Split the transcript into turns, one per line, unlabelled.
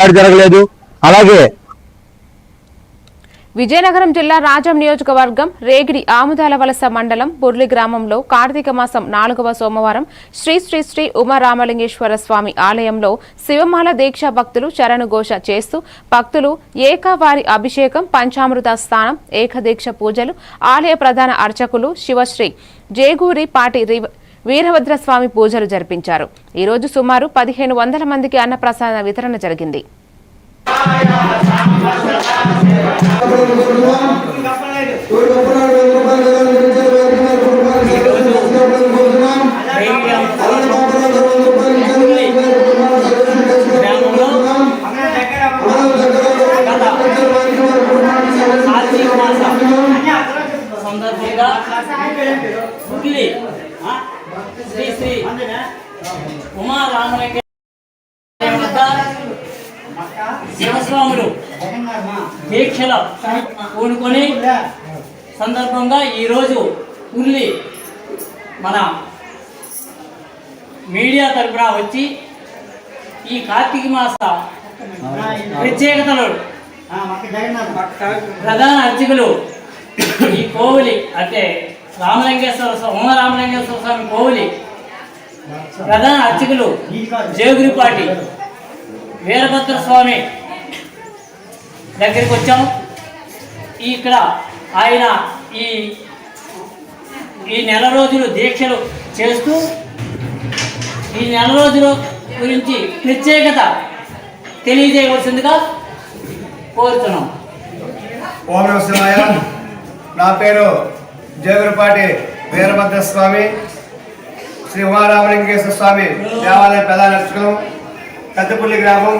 దాడి జరగలేదు. అలాగే
విజయనగరం జిల్లా రాజం నియోజకవర్గం రేగిడి ఆముదాల వలస మండలం బుర్లి గ్రామంలో కార్తీక మాసం నాలుగవ సోమవారం శ్రీ శ్రీ శ్రీ ఉమారామలింగేశ్వర స్వామి ఆలయంలో శివమాల దీక్ష భక్తులు చరణఘోష చేస్తూ భక్తులు ఏకావారి అభిషేకం పంచామృత స్నానం ఏకదీక్ష పూజలు ఆలయ ప్రధాన అర్చకులు శివశ్రీ జేగూరి పాటి రి- వీరభద్రస్వామి పూజలు జరిపించారు. ఈరోజు సుమారు పదిహేను వందల మందికి అన్నప్రసాద వితరణ జరిగింది.
సందర్భంగా శ్రీ శ్రీ ఉమా రామలింగ వద్ద శివస్వాములు సందర్భంగా ఈరోజు ఉల్లి మన మీడియా తరఫున వచ్చి ఈ కార్తీక మాస ప్రత్యేకతలు ప్రధాన అర్చకులు ఈ కోవిలి అంటే రామలింగేశ్వర స్వామి కోహ్లీ ప్రధాన అర్చకులు జేగురిపాటి వీరభద్ర స్వామి దగ్గరికి వచ్చాం ఇక్కడ ఆయన ఈ ఈ నెల రోజులు దీక్షలు చేస్తూ ఈ నెల రోజుల గురించి ప్రత్యేకత తెలియజేయవలసిందిగా కోరుతున్నాం.
ఓం నమ నా పేరు జయగురుపాటి వీరభద్ర స్వామి. శ్రీ ఉమారామలింగేశ్వర స్వామి దేవాలయ ప్రధాన అర్చకులు పెద్దపల్లి గ్రామం